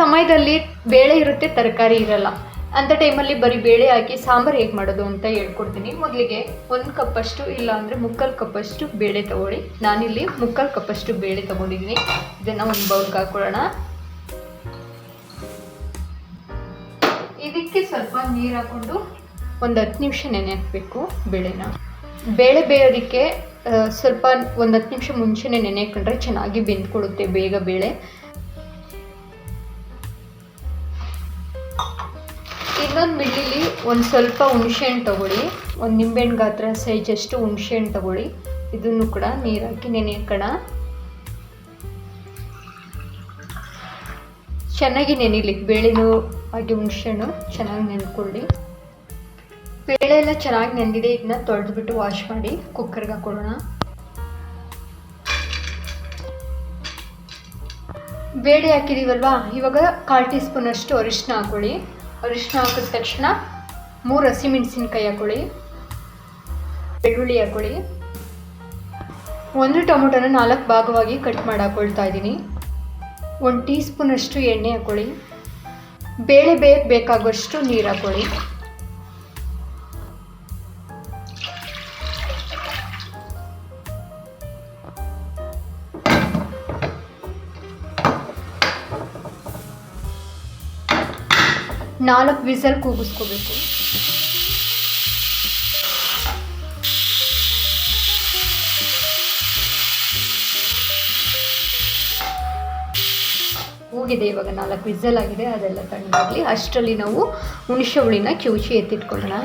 ಸಮಯದಲ್ಲಿ ಬೇಳೆ ಇರುತ್ತೆ, ತರಕಾರಿ ಇರಲ್ಲ. ಅಂಥ ಟೈಮಲ್ಲಿ ಬರೀ ಬೇಳೆ ಹಾಕಿ ಸಾಂಬಾರು ಹೇಗೆ ಮಾಡೋದು ಅಂತ ಹೇಳ್ಕೊಡ್ತೀನಿ. ಮೊದಲಿಗೆ ಒಂದು ಕಪ್ಪಷ್ಟು ಇಲ್ಲ ಅಂದರೆ ಮುಕ್ಕಾಲು ಕಪ್ಪಷ್ಟು ಬೇಳೆ ತಗೊಳ್ಳಿ. ನಾನಿಲ್ಲಿ ಮುಕ್ಕಾಲು ಕಪ್ಪಷ್ಟು ಬೇಳೆ ತಗೊಂಡಿದ್ದೀನಿ. ಇದನ್ನು ಒಂದು ಬೌಲ್ಗೆ ಹಾಕೊಳ್ಳೋಣ ಇದಕ್ಕೆ ಸ್ವಲ್ಪ ನೀರು ಹಾಕ್ಕೊಂಡು ಒಂದು ಹತ್ತು ನಿಮಿಷ ನೆನೆ ಹಾಕಬೇಕು ಬೇಳೆನ. ಬೇಳೆ ಬೇಯೋದಕ್ಕೆ ಸ್ವಲ್ಪ ಒಂದು ಹತ್ತು ನಿಮಿಷ ಮುಂಚೆನೇ ನೆನೆ ಹಾಕೊಂಡ್ರೆ ಚೆನ್ನಾಗಿ ಬೆಂದ್ಕೊಡುತ್ತೆ ಬೇಗ ಬೇಳೆ. ಇನ್ನೊಂದು ಮಿಡ್ಲಿಲಿ ಒಂದು ಸ್ವಲ್ಪ ಹುಣ್ಸೆಹಣ್ಣು ತೊಗೊಳ್ಳಿ. ಒಂದು ನಿಂಬೆಹಣ್ಣು ಗಾತ್ರ ಸೈಜಷ್ಟು ಹುಣ್ಸೆಹಣ್ಣು ತೊಗೊಳ್ಳಿ. ಇದನ್ನು ಕೂಡ ನೀರು ಹಾಕಿ ನೆನೆ ಹಾಕೋಣ ಚೆನ್ನಾಗಿ ನೆನೆಯಲಿ ಬೇಳೆನೂ ಹಾಗೆ ಹುಣ್ಸೆಹಣ್ಣು ಚೆನ್ನಾಗಿ ನೆನ್ಕೊಳ್ಳಿ. ಬೇಳೆ ಎಲ್ಲ ಚೆನ್ನಾಗಿ ನೆಂದಿದೆ ಇದನ್ನ ತೊಳೆದ್ಬಿಟ್ಟು ವಾಶ್ ಮಾಡಿ ಕುಕ್ಕರ್ಗೆ ಹಾಕೊಳ್ಳೋಣ. ಬೇಳೆ ಹಾಕಿದೀವಲ್ವಾ? ಇವಾಗ ಕಾಲು ಟೀ ಸ್ಪೂನಷ್ಟು ಅರಿಶಿನ ಹಾಕೊಳ್ಳಿ. ಅರಿಶಿನ ಹಾಕಿದ ತಕ್ಷಣ ಮೂರು ಹಸಿಮೆಣಸಿನ್ಕಾಯಿ ಹಾಕೊಳ್ಳಿ ಬೆಳ್ಳುಳ್ಳಿ ಹಾಕೊಳ್ಳಿ ಒಂದು ಟೊಮೊಟೊನ ನಾಲ್ಕು ಭಾಗವಾಗಿ ಕಟ್ ಮಾಡಿ ಹಾಕೊಳ್ತಾ ಇದ್ದೀನಿ. ಒಂದು ಟೀ ಸ್ಪೂನಷ್ಟು ಎಣ್ಣೆ ಹಾಕೊಳ್ಳಿ ಬೇಳೆ ಬೇಗ ಬೇಕಾಗುವಷ್ಟು ನೀರು ಹಾಕೊಳ್ಳಿ ನಾಲ್ಕು ವಿಸಲ್ ಕೂಗಿಸ್ಕೋಬೇಕು. ಹೋಗಿದೆ ಇವಾಗ ನಾಲ್ಕು ವಿಸಲ್ ಆಗಿದೆ, ಅದೆಲ್ಲ ತಣ್ಣಗಾಗಲಿ. ಅಷ್ಟರಲ್ಲಿ ನಾವು ಹುಣಸೆ ಹುಳಿನ ಕಿವುಚಿ ಎತ್ತಿಟ್ಕೊಳ್ಳೋಣ.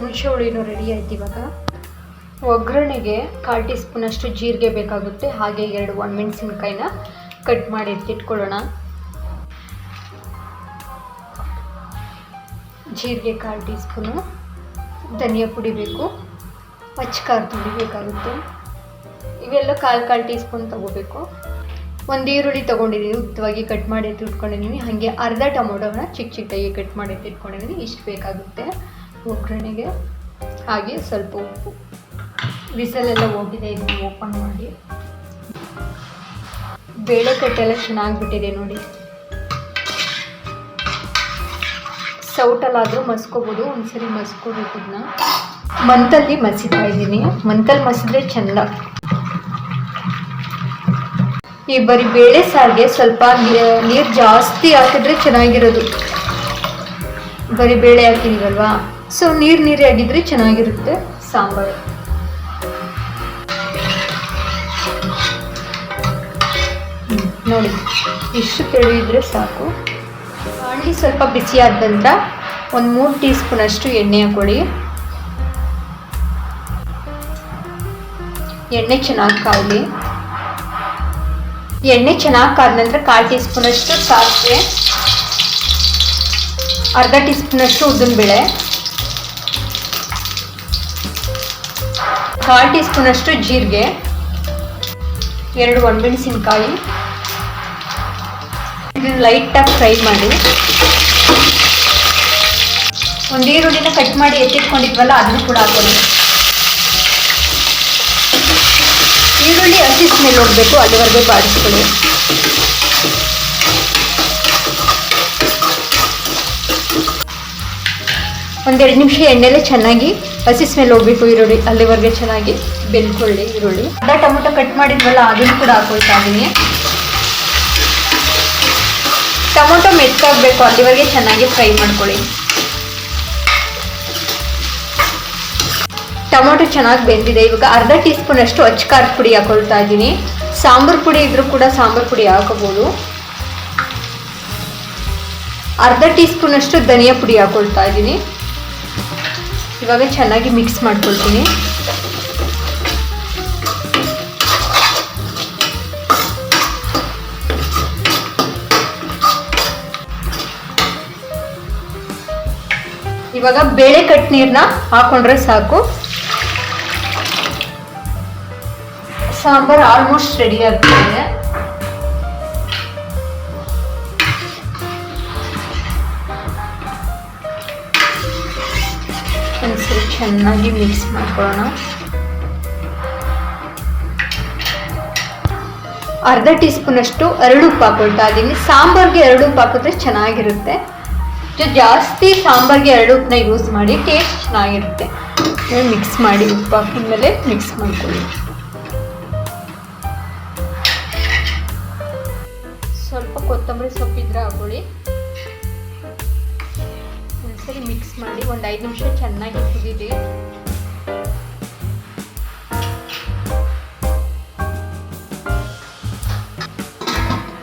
ಹುಣಸೆ ಹುಳಿನೂ ರೆಡಿ ಆಯ್ತು ಇವಾಗ. ಒಗ್ಗರಣೆಗೆ ಕಾಲು ಟೀ ಸ್ಪೂನಷ್ಟು ಜೀರಿಗೆ ಬೇಕಾಗುತ್ತೆ, ಹಾಗೆ ಎರಡು ಒಣ ಮೆಣಸಿನ್ಕಾಯಿನ ಕಟ್ ಮಾಡಿ ಎತ್ತಿಟ್ಕೊಳ್ಳೋಣ ಜೀರಿಗೆ ಕಾಲು ಟೀ ಸ್ಪೂನು, ಧನಿಯಾ ಪುಡಿ ಬೇಕು ಅಚ್ಚ ಖಾರ ಪುಡಿ ಬೇಕಾಗುತ್ತೆ. ಇವೆಲ್ಲ ಕಾಲು ಕಾಲು ಟೀ ಸ್ಪೂನ್ ತೊಗೋಬೇಕು. ಒಂದು ಈರುಳ್ಳಿ ತೊಗೊಂಡಿದ್ದೀನಿ ಉದ್ದವಾಗಿ ಕಟ್ ಮಾಡಿ ಎತ್ತಿಟ್ಕೊಂಡಿದ್ದೀನಿ ಹಾಗೆ ಅರ್ಧ ಟೊಮೊಟೊನ ಚಿಕ್ಕ ಚಿಕ್ಕದಾಗಿ ಕಟ್ ಮಾಡಿ ಎತ್ತಿಟ್ಕೊಂಡಿದ್ದೀನಿ ಇಷ್ಟು ಬೇಕಾಗುತ್ತೆ. ಒಗ್ಗರಣೆಗೆ ಹಾಗೆ ಸ್ವಲ್ಪ ಉಪ್ಪು. ಬಿಸಲೆಲ್ಲ ಹೋಗಿದೆ ಇದನ್ನು ಓಪನ್ ಮಾಡಿ. ಬೇಳೆ ಕಟ್ಟೆಲ್ಲ ಚೆನ್ನಾಗಿ ಬಿಟ್ಟಿದೆ ನೋಡಿ. ಸೌಟಲ್ಲಾದರೂ ಮಸ್ಕೋಬೋದು, ಒಂದ್ಸರಿ ಮಸ್ಕೋಬೇಕು ಇದನ್ನ ಮಂತಲ್ಲಿ ಮಸಿತಾ ಇದ್ದೀನಿ. ಮಂತಲ್ಲಿ ಮಸಿದ್ರೆ ಚೆಂದ. ಈ ಬರೀ ಬೇಳೆ ಸಾರಿಗೆ ಸ್ವಲ್ಪ ನೀರು ಜಾಸ್ತಿ ಹಾಕಿದ್ರೆ ಚೆನ್ನಾಗಿರೋದು. ಬರೀ ಬೇಳೆ ಹಾಕಿದೀವಲ್ವಾ? ಸೊ ನೀರು ನೀರೇ ಆಗಿದ್ರೆ ಚೆನ್ನಾಗಿರುತ್ತೆ ಸಾಂಬಾರು. ನೋಡಿ, ಇಷ್ಟು ತಿಳಿದ್ರೆ ಸಾಕು. ಬಾಣಲಿ ಸ್ವಲ್ಪ ಬಿಸಿ ನಂತರ ಒಂದು ಮೂರು ಟೀ ಸ್ಪೂನ್ ಅಷ್ಟು ಎಣ್ಣೆ ಹಾಕೊಳ್ಳಿ ಎಣ್ಣೆ ಚೆನ್ನಾಗಿ ಕಾವಲಿ ಎಣ್ಣೆ ಚೆನ್ನಾಗಿ ಕಾದ ನಂತರ ಕಾಲು ಟೀ ಸ್ಪೂನಷ್ಟು ಸಾಸಿವೆ, ಅರ್ಧ ಟೀ ಸ್ಪೂನಷ್ಟು ಉದ್ದಿನ ಉದ್ದಿನಬೇಳೆ. ಕಾಲು ಟೀ ಸ್ಪೂನ್ ಅಷ್ಟು ಜೀರಿಗೆ, ಎರಡು ಒಣಮೆಣಸಿನಕಾಯಿ. ಇದನ್ನ ಲೈಟಾಗಿ ಫ್ರೈ ಮಾಡಿ. ಒಂದು ಈರುಳ್ಳಿನ ಕಟ್ ಮಾಡಿ ಎತ್ತಿಟ್ಕೊಂಡಿದ್ವಲ್ಲ, ಅದನ್ನು ಕೂಡ ಹಾಕೊಳ್ಳಿ ಈರುಳ್ಳಿ ಹಸಿ ಸ್ಮೆಲ್ ಹೋಗಬೇಕು, ಅಲ್ಲಿವರೆಗೂ ಬಾಡಿಸ್ಕೊಳ್ಳಿ. ಒಂದೆರಡು ನಿಮಿಷ ಎಣ್ಣೆಲೆ ಚೆನ್ನಾಗಿ ಹಸಿ ಸ್ಮೆಲ್ ಹೋಗ್ಬೇಕು ಈರುಳ್ಳಿ. ಅಲ್ಲಿವರೆಗೆ ಚೆನ್ನಾಗಿ ಬೆಂದ್ಕೊಳ್ಳಿ ಈರುಳ್ಳಿ. ಅರ್ಧ ಟೊಮೊಟೊ ಕಟ್ ಮಾಡಿದ್ವಲ್ಲ, ಅದನ್ನು ಕೂಡ ಹಾಕೊಳ್ತಾ ಇದ್ದೀನಿ ಟೊಮೊಟೊ ಮೆತ್ತಾಗಬೇಕು ಅಲ್ಲಿವರೆಗೆ ಚೆನ್ನಾಗಿ ಫ್ರೈ ಮಾಡ್ಕೊಳ್ಳಿ. ಟೊಮೊಟೊ ಚೆನ್ನಾಗಿ ಬೆಂದಿದೆ. ಇವಾಗ ಅರ್ಧ ಟೀ ಸ್ಪೂನ್ ಅಷ್ಟು ಅಚ್ಚ ಖಾರದ ಪುಡಿ ಹಾಕೊಳ್ತಾ ಇದ್ದೀನಿ ಸಾಂಬಾರು ಪುಡಿ ಇದ್ರೂ ಕೂಡ ಸಾಂಬಾರು ಪುಡಿ ಹಾಕೋಬೋದು. ಅರ್ಧ ಟೀ ಸ್ಪೂನ್ ಧನಿಯಾ ಪುಡಿ ಹಾಕೊಳ್ತಾ ಇದ್ದೀನಿ ಇವಾಗ ಚೆನ್ನಾಗಿ ಮಿಕ್ಸ್ ಮಾಡ್ಕೊಳ್ತೀನಿ. ಇವಾಗ ಬೇಳೆ ಕಟ್ ನೀರನ್ನ ಹಾಕೊಂಡ್ರೆ ಸಾಕು. ಸಾಂಬಾರ್ ಆಲ್ಮೋಸ್ಟ್ ರೆಡಿ ಆಗ್ತಿದೆ. ಸರಿ ಚೆನ್ನಾಗಿ ಮಿಕ್ಸ್ ಮಾಡ್ಕೊಳ್ಳೋಣ. ಅರ್ಧ ಟೀ ಸ್ಪೂನಷ್ಟು ಎರಡು ಉಪ್ಪು ಹಾಕೊಳ್ತಾ ಇದ್ದೀನಿ. ಸಾಂಬಾರ್ಗೆ ಎರಡು ಉಪ್ಪು ಹಾಕಿದ್ರೆ ಚೆನ್ನಾಗಿರುತ್ತೆ. ಜಾಸ್ತಿ ಸಾಂಬಾರ್ಗೆ ಎರಡು ಉಪ್ಪನ್ನ ಯೂಸ್ ಮಾಡಿ ಟೇಸ್ಟ್ ಚೆನ್ನಾಗಿರುತ್ತೆ. ಮಿಕ್ಸ್ ಮಾಡಿ ಉಪ್ಪು ಹಾಕಿದ್ಮೇಲೆ ಮಿಕ್ಸ್ ಮಾಡ್ಕೊಳ್ಳಿ. ಸ್ವಲ್ಪ ಕೊತ್ತಂಬರಿ ಸೊಪ್ಪಿದ್ರೆ ಹಾಕೊಳ್ಳಿ. ಒಂದ್ಸರಿ ಮಿಕ್ಸ್ ಮಾಡಿ ಒಂದು ಐದು ನಿಮಿಷ ಚೆನ್ನಾಗಿ ಕುದೀರಿ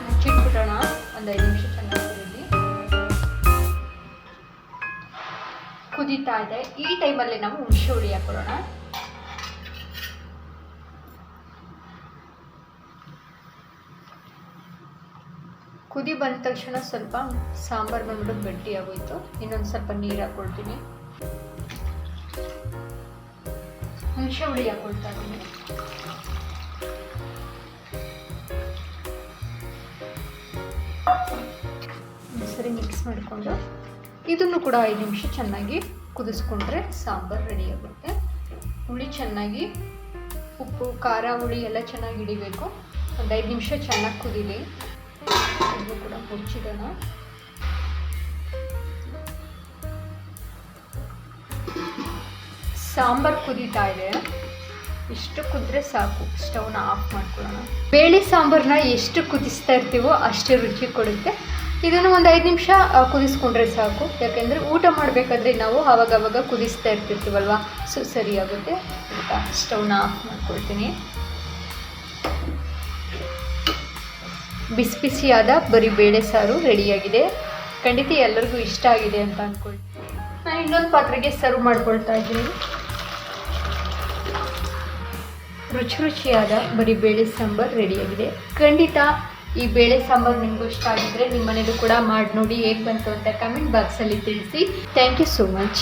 ಮುಚ್ಚಿಟ್ಬಿಡೋಣ. ಒಂದು ಐದು ನಿಮಿಷ ಚೆನ್ನಾಗಿ ಕುದೀಲಿ ಕುದೀತಾ ಇದೆ. ಈ ಟೈಮಲ್ಲಿ ನಾವು ಹುಣಸೆ ಹುಳಿ ಹಾಕೊಳ್ಳೋಣ ಕುದಿ ಬಂದ ತಕ್ಷಣ ಸ್ವಲ್ಪ ಸಾಂಬಾರು ಬಂದ್ಬಿಟ್ಟು ಗಟ್ಟಿ ಆಗೋಯ್ತು ಇನ್ನೊಂದು ಸ್ವಲ್ಪ ನೀರು ಹಾಕೊಳ್ತೀನಿ. ಹುಣಸೆ ಹುಳಿ ಹಾಕೊಳ್ತಾ ಇದ್ದೀನಿ. ಸರಿ ಮಿಕ್ಸ್ ಮಾಡಿಕೊಂಡು ಇದನ್ನು ಕೂಡ ಐದು ನಿಮಿಷ ಚೆನ್ನಾಗಿ ಕುದಿಸ್ಕೊಂಡ್ರೆ ಸಾಂಬಾರು ರೆಡಿ ಆಗುತ್ತೆ. ಹುಳಿ ಚೆನ್ನಾಗಿ ಉಪ್ಪು, ಖಾರ ಹುಳಿ ಎಲ್ಲ ಚೆನ್ನಾಗಿ ಹಿಡಿಬೇಕು. ಒಂದು ಐದು ನಿಮಿಷ ಚೆನ್ನಾಗಿ ಕುದೀಲಿ. ಇದನ್ನು ಕೂಡ ಮುಚ್ಚಿಡೋಣ ಸಾಂಬಾರು ಕುದೀತಾ ಇದೆ. ಇಷ್ಟು ಕುದ್ರೆ ಸಾಕು. ಸ್ಟವ್ನ ಆಫ್ ಮಾಡ್ಕೊಳ್ಳೋಣ. ಬೇಳೆ ಸಾಂಬಾರನ್ನ ಎಷ್ಟು ಕುದಿಸ್ತಾ ಇರ್ತೀವೋ ಅಷ್ಟೇ ರುಚಿ ಕೊಡುತ್ತೆ. ಇದನ್ನು ಒಂದು ಐದು ನಿಮಿಷ ಕುದಿಸ್ಕೊಂಡ್ರೆ ಸಾಕು. ಯಾಕೆಂದರೆ ಊಟ ಮಾಡಬೇಕಾದ್ರೆ ನಾವು ಆವಾಗವಾಗ ಆವಾಗ ಕುದಿಸ್ತಾ ಇರ್ತಿರ್ತೀವಲ್ವ? ಸೊ ಸರಿಯಾಗುತ್ತೆ ಊಟ, ಸ್ಟವ್ನ ಆಫ್ ಮಾಡ್ಕೊಳ್ತೀನಿ. ಬಿಸಿ ಬಿಸಿಯಾದ ಬರೀ ಬೇಳೆ ಸಾರು ರೆಡಿಯಾಗಿದೆ. ಖಂಡಿತ ಎಲ್ಲರಿಗೂ ಇಷ್ಟ ಆಗಿದೆ ಅಂತ ಅಂದ್ಕೊಳ್ತೀನಿ ನಾನು ಇನ್ನೊಂದು ಪಾತ್ರೆಗೆ ಸರ್ವ್ ಮಾಡ್ಕೊಳ್ತಾ ಇದ್ದೀನಿ. ರುಚಿ ರುಚಿಯಾದ ಬರೀ ಬೇಳೆ ಸಾಂಬಾರು ರೆಡಿಯಾಗಿದೆ. ಖಂಡಿತ ಈ ಬೇಳೆ ಸಾಂಬಾರು ನಿಮಗೂ ಇಷ್ಟ ಆಗಿದ್ರೆ ನಿಮ್ಮ ಮನೇಲೂ ಕೂಡ ಮಾಡಿ ನೋಡಿ ಹೇಗೆ ಬಂತು ಅಂತ ಕಮೆಂಟ್ ಬಾಕ್ಸಲ್ಲಿ ತಿಳಿಸಿ. Thank you so much